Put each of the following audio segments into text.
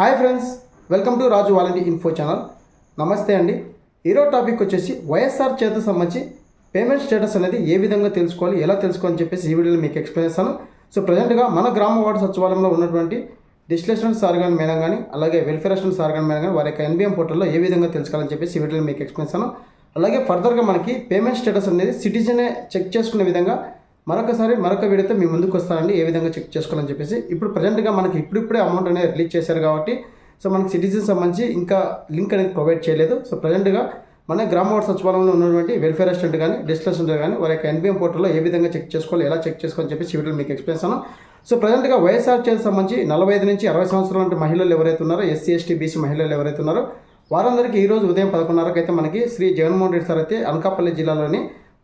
Hi friends welcome to Raju volunteer info channel. నమస్తే అండి. ఈరోజు టాపిక్ వచ్చేసి వైఎస్ఆర్ చేత సంబంధించి పేమెంట్ స్టేటస్ అనేది ఏ విధంగా తెలుసుకోవాలి ఎలా తెలుసుకోవాలని చెప్పేసి ఈ వీడియోలో మీకు ఎక్స్ప్లెయిన్ చేస్తాను. సో ప్రజెంట్గా మన గ్రామ వార్డు సచివాలయంలో ఉన్నటువంటి డిస్టిలేషన్ సార్ కానీ మేడం కానీ అలాగే వెల్ఫేర్ అసిస్టెంట్ సార్ కానీ మేడం కానీ వారి యొక్క ఎన్బిఎం పోర్టల్లో ఏ విధంగా తెలుసుకోవాలని చెప్పేసి ఈ వీడియోలో మీకు ఎక్స్ప్లెయిన్ చేస్తాను. అలాగే ఫర్దర్గా మనకి పేమెంట్ స్టేటస్ అనేది సిటిజనే చెక్ చేసుకునే విధంగా మరొకసారి మరొక వీడియోతో మీ ముందుకు వస్తానండి. ఏ విధంగా చెక్ చేసుకోవాలని చెప్పేసి. ఇప్పుడు ప్రజెంట్గా మనకి ఇప్పుడిప్పుడే అమౌంట్ అనేది రిలీజ్ చేశారు కాబట్టి సో మనకి సిటిజన్ సంబంధించి ఇంకా లింక్ అనేది ప్రొవైడ్ చేయలేదు. సో ప్రజెంట్గా మన గ్రామ వార్డు సచివాలయంలో ఉన్నటువంటి వెల్ఫేర్ అసిస్టెంట్ కానీ డిజిటల్ అసిస్టెంట్ కానీ వారి యొక్క ఎన్బిఎం పోర్టల్లో ఏ విధంగా చెక్ చేసుకోవాలి ఎలా చెక్ చేసుకోవాలని చెప్పేసి వీడియో మీకు ఎక్స్ప్లెయిన్ చేస్తాను. సో ప్రజెంట్గా వైఎస్ఆర్ చేతి సంబంధించి నలభై ఐదు నుంచి అరవై సంవత్సరాల వంటి మహిళలు ఎవరైతే ఉన్నారో ఎస్సీ ఎస్టీ బీసీ మహిళలు ఎవరైతే ఉన్నారో వారందరికీ ఈరోజు ఉదయం పదకొండున్నరకు అయితే మనకి శ్రీ జగన్మోహన్ రెడ్డి సార్ అయితే అనకాపల్లి జిల్లాలోని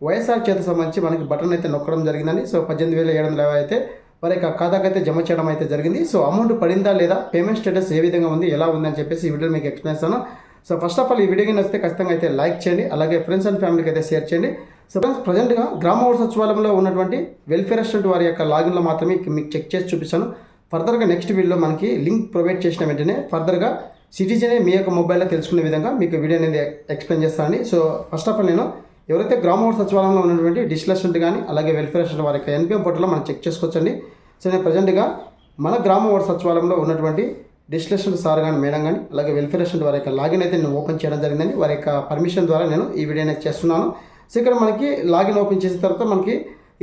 వైఎస్ఆర్ చేత సంబంధించి మనకి బటన్ అయితే నొక్కడం జరిగిందండి. సో పద్దెనిమిది వేల ఏడు వందల యాభై అయితే వారి యొక్క ఖాతాకి అయితే జమ చేయడం అయితే జరిగింది. సో అమౌంట్ పడిందా లేదా పేమెంట్ స్టేటస్ ఏ విధంగా ఉంది ఎలా ఉంది అని చెప్పేసి ఈ వీడియో మీకు ఎక్స్ప్లెయిన్ చేస్తాను. సో ఫస్ట్ ఆఫ్ ఆల్ ఈ వీడియోకి నచ్చితే ఖచ్చితంగా అయితే లైక్ చేయండి అలాగే ఫ్రెండ్స్ అండ్ ఫ్యామిలీకి అయితే షేర్ చేయండి. సో ఫ్రెండ్స్ ప్రజెంట్గా గ్రామ సచివాలయంలో ఉన్నటువంటి వెల్ఫేర్ అసిస్టెంట్ వారి యొక్క లాగిన్లో మాత్రమే మీకు చెక్ చేసి చూపిస్తాను. ఫర్దర్గా నెక్స్ట్ వీడియోలో మనకి లింక్ ప్రొవైడ్ చేసిన వెంటనే ఫర్దర్గా సిటిజనే మీ యొక్క మొబైల్లో తెలుసుకునే విధంగా మీకు వీడియో అనేది ఎక్స్ప్లెయిన్ చేస్తానండి. సో ఫస్ట్ ఆఫ్ ఆల్ నేను ఎవరైతే గ్రామ సచివాలయంలో ఉన్నటువంటి డిజిటల్ కానీ అలాగే వెల్ఫేర్ అసిస్టెంట్ వారి యొక్క ఎన్పిఎం పోర్టల్లో మనం చెక్ చేసుకోవచ్చండి. సో నేను ప్రజెంట్గా మన గ్రామ వార్డు సచివాలయంలో ఉన్నటువంటి డిస్లెషన్ సార్ కానీ మేడం కానీ అలాగే వెల్ఫేర్ అసిస్టెంట్ వారి యొక్క లాగిన్ అయితే నేను ఓపెన్ చేయడం జరిగిందండి. వారి యొక్క పర్మిషన్ ద్వారా నేను ఈ వీడియో అనేది చేస్తున్నాను. సో ఇక్కడ మనకి లాగిన్ ఓపెన్ చేసిన తర్వాత మనకి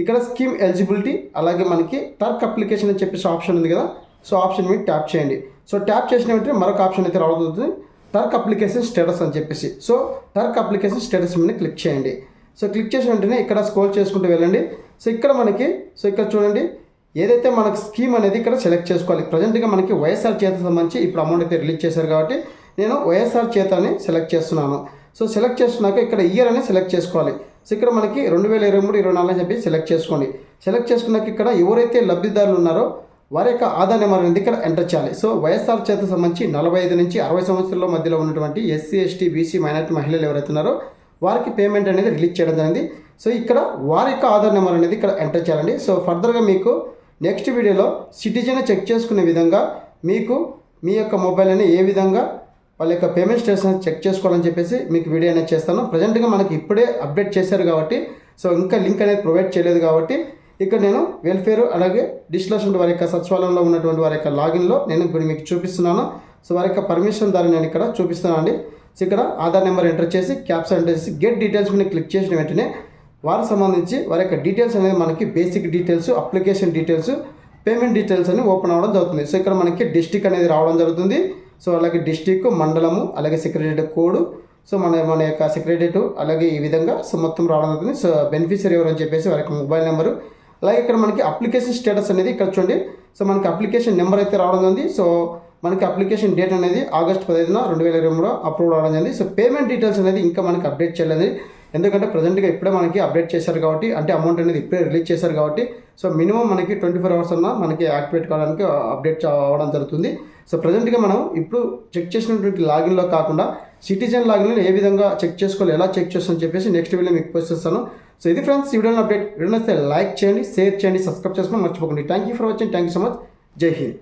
ఇక్కడ స్కీమ్ ఎలిజిబిలిటీ అలాగే మనకి టర్క్ అప్లికేషన్ అని చెప్పేసి ఆప్షన్ ఉంది కదా. సో ఆప్షన్ మీద ట్యాప్ చేయండి. సో ట్యాప్ చేసిన వెంటనే మరొక ఆప్షన్ అయితే రావడం టర్క్ అప్లికేషన్ స్టేటస్ అని చెప్పేసి. సో టర్క్ అప్లికేషన్ స్టేటస్ మీద క్లిక్ చేయండి. సో క్లిక్ చేసిన వెంటనే ఇక్కడ స్క్రోల్ చేసుకుంటూ వెళ్ళండి. సో ఇక్కడ మనకి సో ఇక్కడ చూడండి. ఏదైతే మనకు స్కీమ్ అనేది ఇక్కడ సెలెక్ట్ చేసుకోవాలి ప్రజెంట్గా మనకి వైఎస్ఆర్ చేత సంబంధించి ఇప్పుడు అమౌంట్ అయితే రిలీజ్ చేశారు కాబట్టి నేను వైఎస్ఆర్ చేతని సెలెక్ట్ చేస్తున్నాను. సో సెలెక్ట్ చేస్తున్నాక ఇక్కడ ఇయర్ అని సెలెక్ట్ చేసుకోవాలి. సో ఇక్కడ మనకి రెండు వేల ఇరవై మూడు ఇరవై నాలుగు అని చెప్పి సెలెక్ట్ చేసుకోండి. సెలెక్ట్ చేసుకున్నాక ఇక్కడ ఎవరైతే లబ్ధిదారులు ఉన్నారో వారి యొక్క ఆదాయ నెంబర్ అనేది ఇక్కడ ఎంటర్ చేయాలి? సో వైఎస్ఆర్ చేత సంబంధించి నలభై ఐదు నుంచి అరవై సంవత్సరాల మధ్యలో ఉన్నటువంటి ఎస్సీ ఎస్టీ బీసీ మైనార్టీ మహిళలు ఎవరైతే ఉన్నారో వారికి పేమెంట్ అనేది రిలీజ్ చేయడం జరిగింది. సో ఇక్కడ వారి యొక్క ఆధార్ నెంబర్ అనేది ఇక్కడ ఎంటర్ చేయాలండి. సో ఫర్దర్గా మీకు నెక్స్ట్ వీడియోలో సిటిజన్ చెక్ చేసుకునే విధంగా మీకు మీ యొక్క మొబైల్ని ఏ విధంగా వాళ్ళ యొక్క పేమెంట్ స్టేషన్ చెక్ చేసుకోవాలని చెప్పేసి మీకు వీడియో అనేది చేస్తాను. ప్రజెంట్గా మనకి ఇప్పుడే అప్డేట్ చేశారు కాబట్టి సో ఇంకా లింక్ అనేది ప్రొవైడ్ చేయలేదు కాబట్టి ఇక్కడ నేను వెల్ఫేర్ అలాగే డిస్టిలేషన్ వారి యొక్క సచివాలయంలో ఉన్నటువంటి వారి యొక్క లాగిన్లో నేను ఇప్పుడు మీకు చూపిస్తున్నాను. సో వారి యొక్క పర్మిషన్ ద్వారా నేను ఇక్కడ చూపిస్తున్నాను అండి సో ఇక్కడ ఆధార్ నెంబర్ ఎంటర్ చేసి క్యాప్స్ ఎంటర్ చేసి గెట్ డీటెయిల్స్ మీద క్లిక్ చేసిన వెంటనే వారికి సంబంధించి వారి యొక్క డీటెయిల్స్ అనేది మనకి basic details application details payment details అని ఓపెన్ అవ్వడం జరుగుతుంది. సో ఇక్కడ మనకి డిస్టిక్ అనేది రావడం జరుగుతుంది. సో అలాగే డిస్టిక్ మండలము అలాగే సెక్రటరీ కోడ్ సో మన మన యొక్క సెక్రటరేట్ అలాగే ఈ విధంగా సో మొత్తం రావడం జరుగుతుంది. సో బెనిఫిషియరీ ఎవరు అని చెప్పేసి వారి యొక్క మొబైల్ నెంబరు అలాగే ఇక్కడ మనకి అప్లికేషన్ స్టేటస్ అనేది ఇక్కడ చూడండి. సో మనకి అప్లికేషన్ నెంబర్ అయితే రావడం ఉంది సో మనకి అప్లికేషన్ డేట్ అనేది ఆగస్ట్ పదహైదున రెండు వేల ఇరవై మూడు అప్రూవ్ రావడం జరిగింది. సో పేమెంట్ డీటెయిల్స్ అనేది ఇంకా మనకి అప్డేట్ చేయలేదు. ఎందుకంటే ప్రజెంట్గా ఇప్పుడే మనకి అప్డేట్ చేశారు కాబట్టి అంటే అమౌంట్ అనేది ఇప్పుడే రిలీజ్ చేశారు కాబట్టి సో మినిమం మనకి ట్వంటీ ఫోర్ అవర్స్ అన్న మనకి యాక్టివేట్ కావడానికి uh, అప్డేట్ అవ్వడం జరుగుతుంది. సో ప్రజెంట్గా మనం ఇప్పుడు చెక్ చేసినటువంటి లాగిన్లో కాకుండా సిటిజన్ లాగిన్లో ఏ విధంగా చెక్ చేసుకోవాలి ఎలా చెక్ చేస్తామని చెప్పేసి నెక్స్ట్ వీడియో మీకు పోస్ట్ చేస్తాను. సో ఇది ఫ్రెండ్స్ ఈ వీడియోని అప్డేట్ వీడియో నచ్చితే లైక్ చేయండి షేర్ చేయండి సబ్స్క్రైబ్ చేసుకోండి మర్చిపోకండి. Thank you for watching thank you so much Jai Hind